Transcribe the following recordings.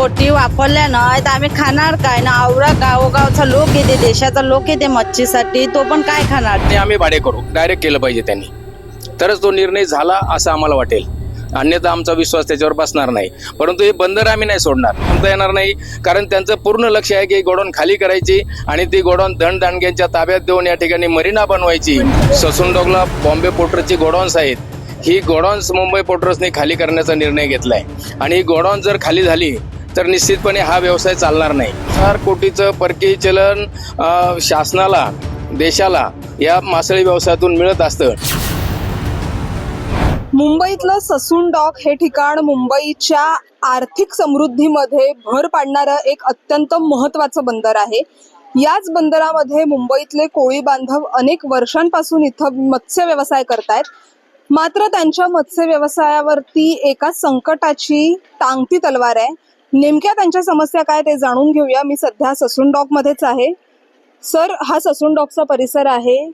बोटी वापरल्या नाही तर आम्ही खाणार काय ना? आवरा गावोगावचा लोक येते देशाचा लोक येते मच्छीसाठी. तो पण काय खाणार? ते आम्ही भाडे करू. डायरेक्ट केलं पाहिजे त्यांनी. तरच तो निर्णय झाला असं आम्हाला वाटेल. अन्यथा आमचा विश्वास त्याच्यावर बसणार नाही. परंतु हे बंदर आम्ही नाही सोडणार. म्हणता येणार नाही. कारण त्यांचं पूर्ण लक्ष आहे की गोडाऊन खाली करायची आणि ती गोडाऊन दणदांडग्यांच्या ताब्यात देऊन या ठिकाणी मरीना बनवायची. ससून बॉम्बे पोर्टरची गोडाऊन्स आहेत. ही गोडाऊन्स मुंबई पोर्टर्सने खाली करण्याचा निर्णय घेतलाय. आणि ही गोडाऊन जर खाली झाली तर निश्चितपणे हा व्यवसाय चालणार नाही. चार कोटीचं परकीय चलन शासनाला देशाला या मासळी व्यवसायातून मिळत असतं. मुंबईतलं ससून डॉक हे ठिकाण मुंबईच्या आर्थिक समृद्धीमध्ये भर पाडणारं एक अत्यंत महत्वाचं बंदर आहे. याच बंदरामध्ये मुंबईतले कोळी बांधव अनेक वर्षांपासून इथं मत्स्य व्यवसाय करतायत. मात्र त्यांच्या मत्स्य व्यवसायावरती एका संकटाची टांगती तलवार आहे. नेमक्या त्यांच्या समस्या काय ते जाणून घेऊया. मी सध्या ससून डॉक मध्येच आहे. सर हा ससून डॉकचा परिसर आहे.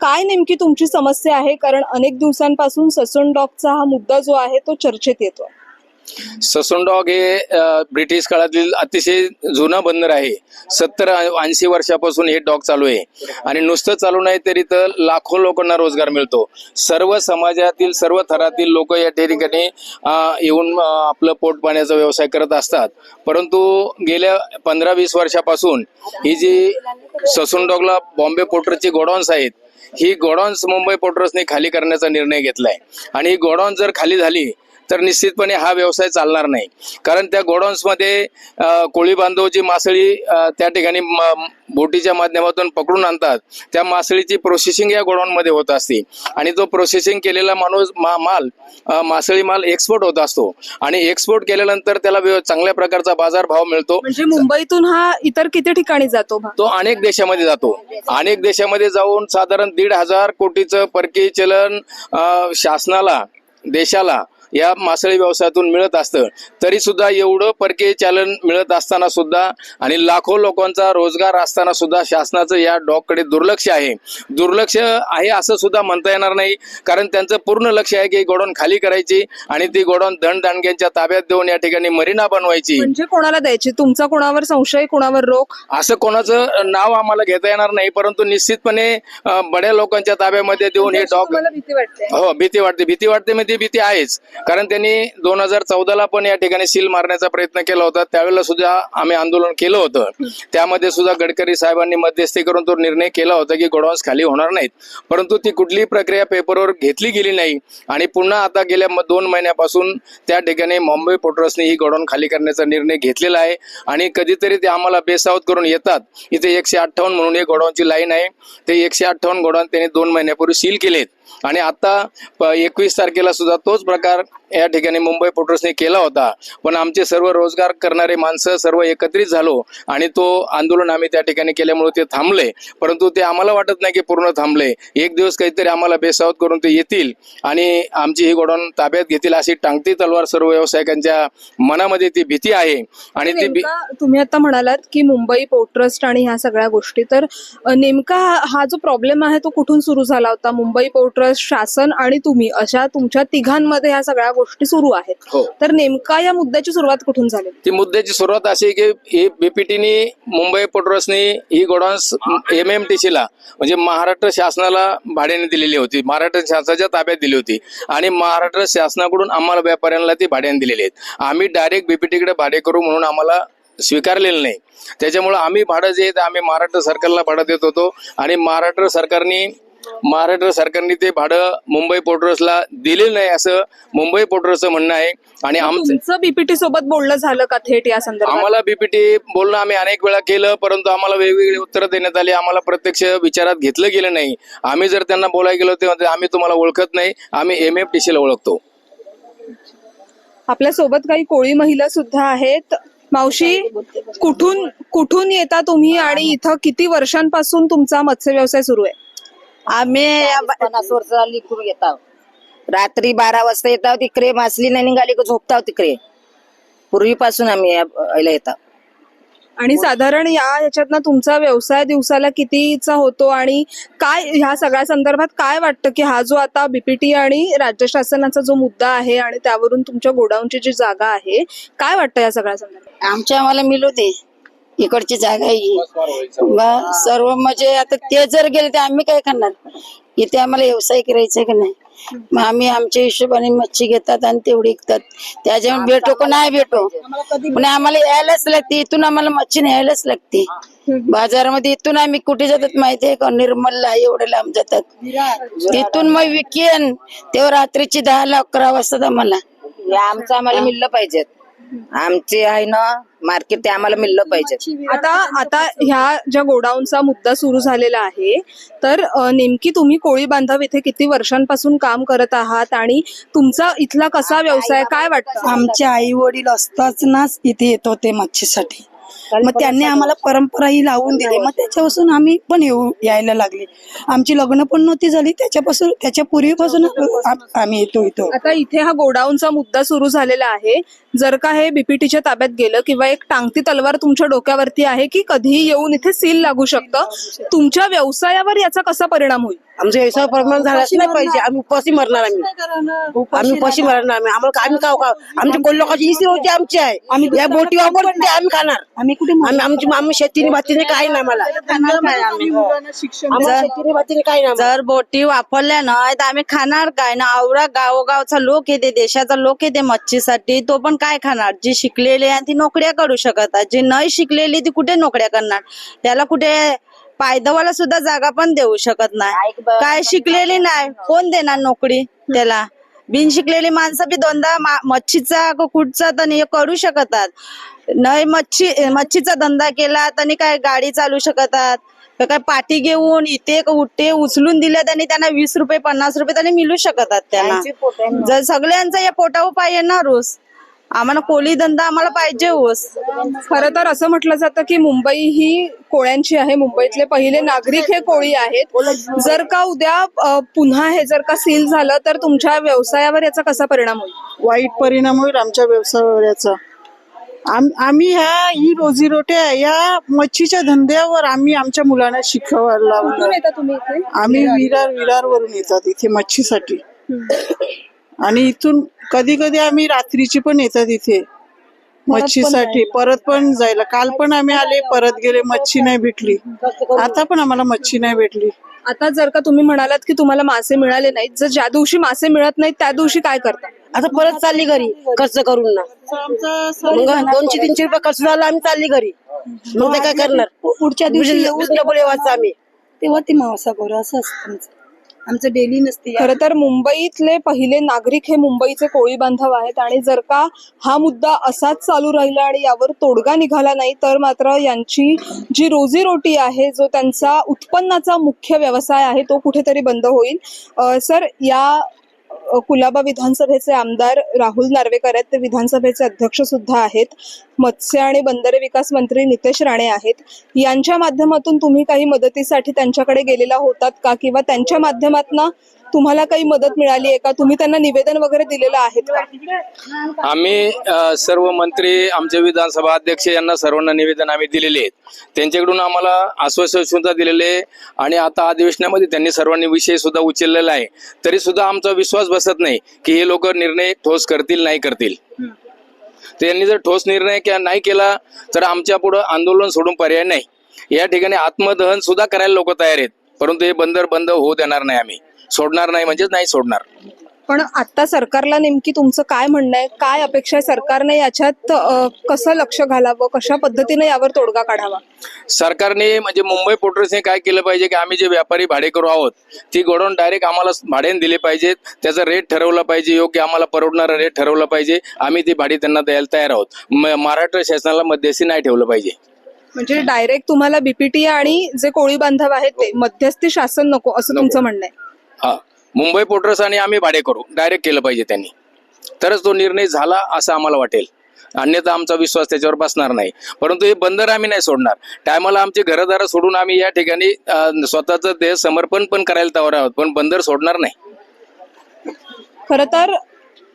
काय नेमकी तुमची समस्या आहे? कारण अनेक दिवसांपासून ससून डॉकचा हा मुद्दा जो आहे तो चर्चेत येतो ससूनडॉग हे ब्रिटिश काळातील अतिशय जुनं बंदर आहे. सत्तर ऐंशी वर्षापासून हे डॉग चालू आहे. आणि नुसतं चालू नाही तरी तर लाखो लोकांना रोजगार मिळतो. सर्व समाजातील सर्व थरातील लोक या ठिकाणी येऊन आपलं पोट पाण्याचा व्यवसाय करत असतात. परंतु गेल्या पंधरा वीस वर्षापासून ही जी ससूनडॉगला बॉम्बे पोर्टरची गोडाऊन्स आहेत ही गोडाऊन्स मुंबई पोर्टर्सने खाली करण्याचा निर्णय घेतलाय. आणि ही गोडाऊन जर खाली झाली तर निश्चितपणे हा व्यवसाय चालणार नाही. कारण त्या गोडाऊन्समध्ये कोळी बांधव जी मासळी त्या ठिकाणी बोटीच्या माध्यमातून पकडून आणतात त्या मासळीची प्रोसेसिंग या गोडाऊनमध्ये होत असते. आणि तो प्रोसेसिंग केलेला माणूस मा माल मासळी माल एक्सपोर्ट होत असतो. आणि एक्सपोर्ट केल्यानंतर त्याला चांगल्या प्रकारचा बाजारभाव मिळतो. म्हणजे मुंबईतून हा इतर किती ठिकाणी जातो? तो अनेक देशामध्ये जातो. अनेक देशामध्ये जाऊन साधारण दीड हजार कोटीचं परकीय चलन शासनाला देशाला या मासळी व्यवसायातून मिळत असतं. तरी सुद्धा एवढं परकीय चलन मिळत असताना सुद्धा आणि लाखो लोकांचा रोजगार असताना सुद्धा शासनाचं या डॉगकडे दुर्लक्ष आहे. दुर्लक्ष आहे असं सुद्धा म्हणता येणार नाही. कारण त्यांचं पूर्ण लक्ष आहे की गोडाऊन खाली करायची आणि ती गोडाऊन धनदांडग्यांच्या ताब्यात देऊन या ठिकाणी मरीना बनवायची. म्हणजे कोणाला द्यायची? तुमचा कोणावर संशय कोणावर रोख? असं कोणाचं नाव आम्हाला घेता येणार नाही. परंतु निश्चितपणे बड्या लोकांच्या ताब्यामध्ये देऊन हे डॉग तुम्हाला भीती वाटते. हो भीती वाटते. भीती वाटते म्हणजे भीती आहेच. कारण त्यांनी दोन हजार चौदाला पण या ठिकाणी सील मारण्याचा प्रयत्न केला होता. त्यावेळेला सुद्धा आम्ही आंदोलन केलं होतं. त्यामध्ये सुद्धा गडकरी साहेबांनी मध्यस्थी करून तो निर्णय केला होता की गोडाऊन्स खाली होणार नाहीत. परंतु ती कुठलीही प्रक्रिया पेपरवर घेतली गेली नाही आणि पुन्हा आता गेल्या दोन महिन्यापासून त्या ठिकाणी मुंबई पोर्टर्सने ही गोडाऊन खाली करण्याचा निर्णय घेतलेला आहे आणि कधीतरी ते आम्हाला बेसावत करून येतात. इथे एकशे अठ्ठावन्न म्हणून हे गोडाऊनची लाईन आहे. ते एकशे अठ्ठावन्न गोडाऊन त्यांनी दोन महिन्यापूर्वी सील केलेत. आणि आता एकवीस तारखेला सुद्धा तोच प्रकार या ठिकाणी मुंबई पोर्टर्सने केला होता. पण आमचे सर्व रोजगार करणारे माणसं सर्व एकत्रित झालो आणि तो आंदोलन आम्ही त्या ठिकाणी केल्यामुळे ते थांबले. परंतु ते आम्हाला वाटत नाही की पूर्ण थांबले. एक दिवस काहीतरी आम्हाला बेसावत करून ते येतील आणि आमची ही गोडाऊन ताब्यात घेतील अशी टांगती तलवार सर्व व्यावसायिकांच्या मनामध्ये ती भीती आहे. आणि ती भी- तुम्ही आता म्हणालात की मुंबई पोर्ट ट्रस्ट आणि ह्या सगळ्या गोष्टी तर नेमका हा जो प्रॉब्लेम आहे तो कुठून सुरू झाला होता? मुंबई पोर्ट ट्रस्ट शासन आणि तुम्ही अशा तुमच्या तिघांमध्ये ह्या सगळ्या गोष्टी सुरू आहेत. हो. तर नेमका या मुद्द्याची सुरुवात कुठून झाली? ती मुद्द्याची सुरुवात अशी की बीपीटीनी मुंबई पोर्टरसनी ही गोडाऊन्स एम एम टी सीला म्हणजे महाराष्ट्र शासनाला भाड्याने दिलेली होती. महाराष्ट्र शासनाच्या ताब्यात दिली होती. आणि महाराष्ट्र शासनाकडून आम्हाला व्यापाऱ्यांना ती भाड्याने दिलेली आहेत. आम्ही डायरेक्ट बीपीटीकडे भाडे करू म्हणून आम्हाला स्वीकारलेलं नाही. त्याच्यामुळे आम्ही भाडं जे आहे आम्ही महाराष्ट्र सरकारला भाडं देत होतो. आणि महाराष्ट्र सरकारने महाराष्ट्र सरकारने ते भाडं मुंबई पोर्टर्सला दिले नाही असं मुंबई पोर्टर्सचं म्हणणं आहे. आणि आमचं तुमचं बीपीटी सोबत बोलणं झालं का थेट या संदर्भात? आम्हाला बीपीटी बोलणं आम्ही अनेक वेळा केलं परंतु आम्हाला वेगवेगळी उत्तरं देण्यात आली. आम्हाला प्रत्यक्ष विचारात घेतलं गेलं नाही. आम्ही जर त्यांना बोलायला गेलो तेव्हा आम्ही तुम्हाला ओळखत नाही. आम्ही एम एफ टी सीला ओळखतो. आपल्यासोबत काही कोळी महिला सुद्धा आहेत. मावशी कुठून कुठून येता तुम्ही आणि इथं किती वर्षांपासून तुमचा मत्स्य व्यवसाय सुरू आहे? आम्ही या बा- पन्नास वर्ष झाली इकडून येताव रात्री बारा वाजता येताव तिकडे मासली नाही निघाली का झोपताव तिकडे पूर्वीपासून आम्ही या- याला येताव आणि साधारण या ह्याच्यातनं तुमचा व्यवसाय दिवसाला कितीचा होतो आणि काय ह्या सगळ्या संदर्भात काय वाटतं की हा जो आता बीपीटी आणि राज्य शासनाचा जो मुद्दा आहे आणि त्यावरून तुमच्या गोडाऊनची जी जागा आहे काय वाटतं या सगळ्या संदर्भात? आमच्या आम्हाला मिळू दे. इकडची जागा आहे ही. बा- सर्व म्हणजे आता ते जर गेले तर आम्ही काय करणार? इथे आम्हाला व्यवसाय करायचा की नाही? मग आम्ही आमच्या हिशोबाने मच्छी घेतात आणि तेवढी विकतात. त्याच्यावर भेटो का नाही भेटो? पण आम्हाला यायलाच लागते. इथून आम्हाला मच्छी न्यायलाच लागते. बाजारामध्ये इथून आम्ही कुठे जातात माहितीये का? निर्मलला एवढे लांब जातात. तिथून मग विकेन. तेव्हा रात्रीची दहा ला अकरा वाजतात आम्हाला. आमचं आम्हाला मिळलं पाहिजे आमचे आहे ना मार्केट ते आम्हाला मिळलं पाहिजे. आता आता ह्या ज्या गोडाऊनचा मुद्दा सुरू झालेला आहे तर अ, नेमकी तुम्ही कोळी बांधव इथे किती वर्षांपासून काम करत आहात आणि तुमचा इथला कसा व्यवसाय काय वाटतं? आमचे आई वडील असताच ना इथे येत होते मच्छीसाठी. मग त्यांनी आम्हाला परंपरा ही लावून दिली. मग त्याच्यापासून आम्ही पण येऊ यायला लागले. आमची लग्न पण नव्हती झाली. त्याच्यापासून त्याच्या पूर्वीपासून आम- आम्ही येतो इथं आता इथे हा गोडाऊनचा मुद्दा सुरू झालेला आहे. जर का हे बीपीटीच्या ताब्यात गेलं किंवा एक टांगती तलवार तुमच्या डोक्यावरती आहे की कधीही येऊन इथे सील लागू शकतं तुमच्या व्यवसायावर याचा कसा परिणाम होईल? आमच्या व्यवसाय प्रमाण झालाच नाही पाहिजे. आम्ही उपाशी मरणार आम्ही. आम्ही उपाशी मरणार आम्ही. आम्हाला आम्ही खाऊ आमच्या कोण लोकांची ही आमची आहे. आम्ही या बोटी वापरून आम्ही खाणार. आम्ही कुठे आम्ही आमची आम्ही शेतीने बातीने काही नाही आम्हाला आम्हाला शेतीने बातीने काही नाही. जर बोटी वापरल्या नाही तर आम्ही खाणार काय ना? आवरा गावोगावचा लोक येते देशाचा लोक येते मच्छीसाठी. तो पण काय खाणार? जी शिकलेली आहे ती नोकऱ्या करू शकत आहे. जी नाही शिकलेली ती कुठे नोकऱ्या करणार? त्याला कुठे पायदवाला सुद्धा जागा पण देऊ शकत नाही. काय शिकलेली नाही. कोण देणार नोकरी त्याला? बिन शिकलेली माणसं बी दोनदा मच्छीचा क कुठचा तर करू शकतात. नाही मच्छी मच्छीचा धंदा केला त्यांनी काय गाडी चालू शकतात. तर काय पाठी घेऊन इथे उठे उचलून दिल्या त्यांनी त्यांना वीस रुपये पन्नास रुपये त्यांनी मिळू शकतात त्यांना. जर सगळ्यांचा या पोटावर पाहिजे ना रोज. आम्हाला कोळी धंदा आम्हाला पाहिजे ऊस खरं तर असं म्हटलं जातं की मुंबई ही कोळ्यांची आहे. मुंबईतले पहिले नागरिक हे कोळी आहेत. जर का उद्या पुन्हा हे जर का सील झालं तर तुमच्या व्यवसायावर याचा कसा परिणाम होईल? वाईट परिणाम होईल आमच्या व्यवसायावर याचा. आम- आम्ही ह्या ही रोजीरोट्या या मच्छीच्या धंद्यावर आम्ही आमच्या मुलांना शिकवायला आम्ही विरार विरार वरून येतात इथे मच्छीसाठी. आणि इथून कधी कधी आम्ही रात्रीची पण येतात इथे. मच्छीसाठी. परत पण जायला. काल पण आम्ही आले परत गेले मच्छी नाही भेटली. आता पण आम्हाला मच्छी नाही भेटली. आता जर का तुम्ही म्हणालात की तुम्हाला मासे मिळाले नाहीत जर ज्या दिवशी मासे मिळत नाहीत त्या दिवशी काय करता? आता परत चालली घरी खर्च करून ना. मग दोनशे तीनशे रुपये खर्च झाला आम्ही चालली घरी. मग ते काय करणार? पुढच्या दिवशी येऊ डबल येवायचं आम्ही. तेव्हा ते मावसा करू असं असतं आमचं डेली नसते खर तर मुंबईतले पहिले नागरिक हे मुंबईचे कोळी बांधव आहेत आणि जर का हा मुद्दा असाच चालू राहिला आणि यावर तोडगा निघाला नाही तर मात्र यांची जी रोजीरोटी आहे जो त्यांचा उत्पन्नाचा मुख्य व्यवसाय आहे तो कुठेतरी बंद होईल. सर या कुलाबा विधानसभेचे आमदार राहुल नार्वेकर आहेत. ते विधानसभेचे अध्यक्ष सुद्धा आहेत. मत्स्य आणि बंदरे विकास मंत्री नितेश राणे आहेत. यांच्या माध्यमातून तुम्ही काही मदतीसाठी त्यांच्याकडे गेलेला होतात का? किंवा त्यांच्या माध्यमातून तुम्हाला काही मदत मिळाली आहे का? तुम्ही त्यांना निवेदन वगैरे दिलेलं आहे का? आम्ही सर्व मंत्री आमचे विधानसभा अध्यक्ष यांना सर्वांना निवेदन आम्ही दिलेले आहेत. त्यांच्याकडून आम्हाला आश्वासन सुद्धा दिलेले आहे आणि आता अधिवेशनामध्ये त्यांनी सर्वांनी विषय सुद्धा उचललेला आहे. तरी सुद्धा आमचा विश्वास बसत नाही की हे लोक निर्णय ठोस करतील नाही करतील. त्यांनी जर ठोस निर्णय नाही केला तर आमच्या पुढे आंदोलन सोडून पर्याय नाही. या ठिकाणी आत्मदहन सुद्धा करायला लोक तयार आहेत. परंतु हे बंदर बंद होऊ देणार नाही आम्ही. सोडणार नाही म्हणजेच नाही सोडणार. पण आता सरकारला नेमकी तुमचं काय म्हणणं आहे? काय अपेक्षा आहे सरकारने याच्यात अ, कसं लक्ष घालावं? कशा पद्धतीने यावर तोडगा काढावा? सरकारने म्हणजे मुंबई पोर्टर्सने काय केलं पाहिजे की आम्ही जे व्यापारी भाडेकरू आहोत ती गोडाऊन डायरेक्ट आम्हाला भाड्याने दिले पाहिजेत. त्याचा रेट ठरवला पाहिजे योग्य आम्हाला परवडणारा रेट ठरवला पाहिजे. आम्ही ती भाडी त्यांना द्यायला तयार आहोत. म- महाराष्ट्र शासनाला मध्यस्थी नाही ठेवलं पाहिजे. म्हणजे डायरेक्ट तुम्हाला बीपीटी आणि जे कोळी बांधव आहेत ते मध्यस्थी शासन नको असं तुमचं म्हणणं आहे. हा. मुंबई पोर्टर्स आणि आम्ही भाडे करू. डायरेक्ट केलं पाहिजे त्यांनी. तरच तो निर्णय झाला असं आम्हाला वाटेल. अन्यथा आमचा विश्वास त्याच्यावर बसणार नाही. परंतु हे बंदर आम्ही नाही सोडणार. टायमाला आमची घरदार सोडून आम्ही या ठिकाणी स्वतःच स्वतःचं देह समर्पण पण करायला तयार आहोत. पण बंदर सोडणार नाही. खर तर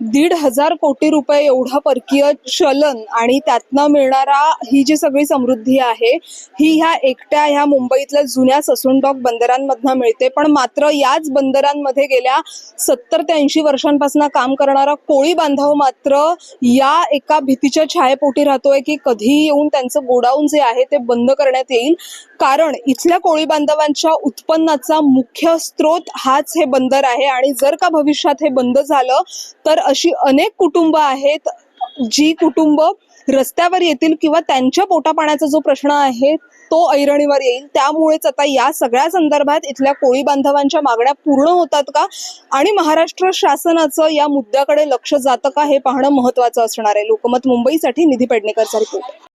दीड हजार कोटी रुपये एवढं परकीय चलन आणि त्यातनं मिळणारा ही जी सगळी समृद्धी आहे ही ह्या एकट्या ह्या मुंबईतल्या जुन्या ससून डॉक बंदरांमधनं मिळते. पण मात्र याच बंदरांमध्ये गेल्या सत्तर ते ऐंशी वर्षांपासून काम करणारा कोळी बांधव मात्र या एका भीतीच्या छायेपोटी राहतोय की कधी येऊन त्यांचं गोडाऊन जे आहे ते बंद करण्यात येईल. कारण इथल्या कोळी बांधवांच्या उत्पन्नाचा मुख्य स्रोत हाच हे बंदर आहे आणि जर का भविष्यात हे बंद झालं तर अशी अनेक कुटुंब आहेत जी कुटुंब रस्त्यावर येतील किंवा त्यांच्या पोटापाण्याचा जो प्रश्न आहे तो ऐरणीवर येईल. त्यामुळेच आता या सगळ्या संदर्भात इथल्या कोळी बांधवांच्या मागण्या पूर्ण होतात का? आणि महाराष्ट्र शासनाचं या मुद्द्याकडे लक्ष जातं का? हे पाहणं महत्वाचं असणार आहे. लोकमत मुंबईसाठी निधी पेडणेकरचा रिपोर्ट